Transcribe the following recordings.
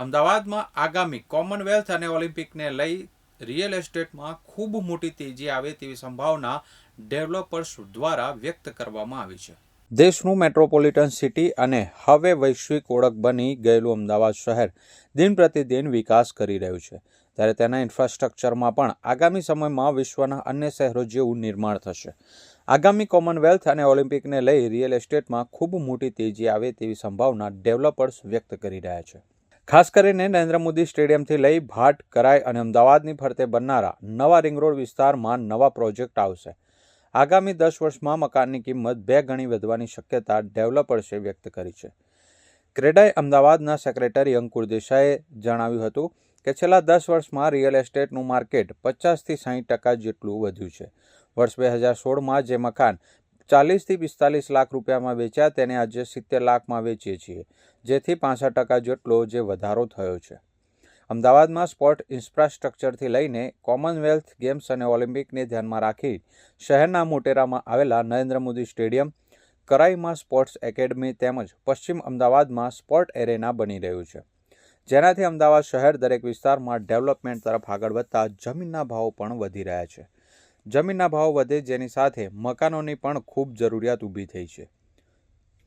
અમદાવાદમાં આગામી કોમનવેલ્થ અને ઓલિમ્પિકને લઈ રિયલ એસ્ટેટમાં ખૂબ મોટી તેજી આવે તેવી સંભાવના ડેવલપર્સ દ્વારા વ્યક્ત કરવામાં આવી છે. દેશનું મેટ્રોપોલિટન સિટી અને હવે વૈશ્વિક ઓળખ બની ગયેલું અમદાવાદ શહેર દિન પ્રતિદિન વિકાસ કરી રહ્યું છે. ત્યારે તેના ઇન્ફ્રાસ્ટ્રક્ચરમાં પણ આગામી સમયમાં વિશ્વના અન્ય શહેરો જેવું નિર્માણ થશે. આગામી કોમનવેલ્થ અને ઓલિમ્પિકને લઈ રિયલ એસ્ટેટમાં ખૂબ મોટી તેજી આવે તેવી સંભાવના ડેવલપર્સ વ્યક્ત કરી રહ્યા છે. ખાસ કરીને નરેન્દ્ર મોદી સ્ટેડિયમથી લઈ ભાટ, કરાઈ અને અમદાવાદની ફરતે બનનારા નવા રિંગ રોડ વિસ્તારમાં નવા પ્રોજેક્ટ આવશે. આગામી દસ વર્ષમાં મકાનની કિંમત બે ગણી વધવાની શક્યતા ડેવલપર્સે વ્યક્ત કરી છે. ક્રેડાઈ અમદાવાદના સેક્રેટરી અંકુર દેસાઈએ જણાવ્યું હતું કે છેલ્લા દસ વર્ષમાં રિયલ એસ્ટેટનું માર્કેટ પચાસથી સાહીઠ ટકા જેટલું વધ્યું છે. વર્ષ બે હજાર સોળમાં જે મકાન ચાલીસથી પિસ્તાલીસ લાખ રૂપિયામાં વેચ્યા તેને આજે સિત્તેર લાખમાં વેચીએ છીએ, જેથી પાસઠ ટકા જેટલો જે વધારો થયો છે. અમદાવાદમાં સ્પોર્ટ ઇન્ફ્રાસ્ટ્રક્ચરથી લઈને કોમનવેલ્થ ગેમ્સ અને ઓલિમ્પિકને ધ્યાનમાં રાખી શહેરના મોટેરામાં આવેલા નરેન્દ્ર મોદી સ્ટેડિયમ, કરાઈમાં સ્પોર્ટ્સ એકેડમી તેમજ પશ્ચિમ અમદાવાદમાં સ્પોર્ટ એરેના બની રહ્યું છે. જેનાથી અમદાવાદ શહેર દરેક વિસ્તારમાં ડેવલપમેન્ટ તરફ આગળ વધતા જમીનના ભાવો પણ વધી રહ્યા છે. જમીનના ભાવ વધે જેની સાથે મકાનોની પણ ખૂબ જરૂરિયાત ઊભી થઈ છે.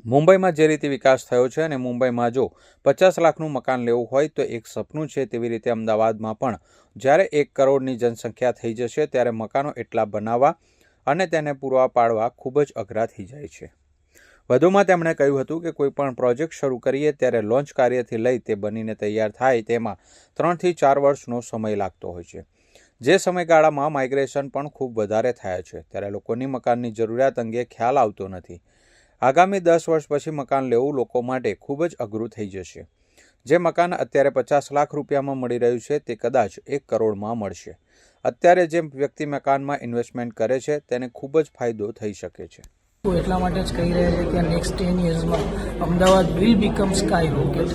મુંબઈમાં જે રીતે વિકાસ થયો છે અને મુંબઈમાં જો પચાસ લાખનું મકાન લેવું હોય તો એક સપનું છે તેવી રીતે અમદાવાદમાં પણ. જ્યારે એક કરોડની જનસંખ્યા થઈ જશે ત્યારે મકાનો એટલા બનાવવા અને તેને પૂરવા પાડવા ખૂબ જ અઘરા થઈ જાય છે. વધુમાં તેમણે કહ્યું હતું કે કોઈ પણ પ્રોજેક્ટ શરૂ કરીએ ત્યારે લોન્ચ કાર્યથી લઈ તે બનીને તૈયાર થાય તેમાં ત્રણથી ચાર વર્ષનો સમય લાગતો હોય છે. જે સમયગાળામાં માઇગ્રેશન પણ ખૂબ વધારે થયા છે, ત્યારે લોકોની મકાનની જરૂરિયાત અંગે ખ્યાલ આવતો નથી. આગામી દસ વર્ષ પછી મકાન લેવું લોકો માટે ખૂબ જ અઘરું થઈ જશે. જે મકાન અત્યારે પચાસ લાખ રૂપિયામાં મળી રહ્યું છે, તે કદાચ એક કરોડમાં મળશે. અત્યારે જે વ્યક્તિ મકાનમાં ઇન્વેસ્ટમેન્ટ કરે છે, તેને ખૂબ જ ફાયદો થઈ શકે છે. એટલા માટે જ કહી રહ્યા છે કે next ten યર્સમાં Ahmedabad will become sky rocket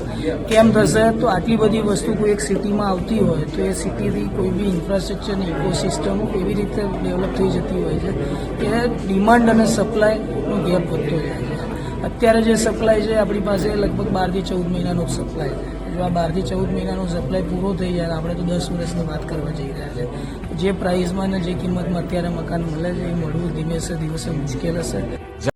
કેમ થશે? તો આટલી બધી વસ્તુ કોઈ એક સિટીમાં આવતી હોય, તો એ સિટીથી કોઈ બી ઇન્ફ્રાસ્ટ્રક્ચરની ઇકોસિસ્ટમ એવી રીતે ડેવલપ થઈ જતી હોય છે કે ડિમાન્ડ અને સપ્લાયનો ગેપ વધતો જાય છે. અત્યારે જે સપ્લાય છે, આપણી પાસે લગભગ બારથી ચૌદ મહિનાનો સપ્લાય છે. જો આ બારથી ચૌદ મહિનાનો સપ્લાય પૂરો થઈ જાય આપણે તો દસ વર્ષની વાત કરવા જઈ રહ્યા છે. જે પ્રાઇસમાં ને જે કિંમતમાં અત્યારે મકાન મળે છે, એ મળવું દિવસે દિવસે મુશ્કેલ હશે.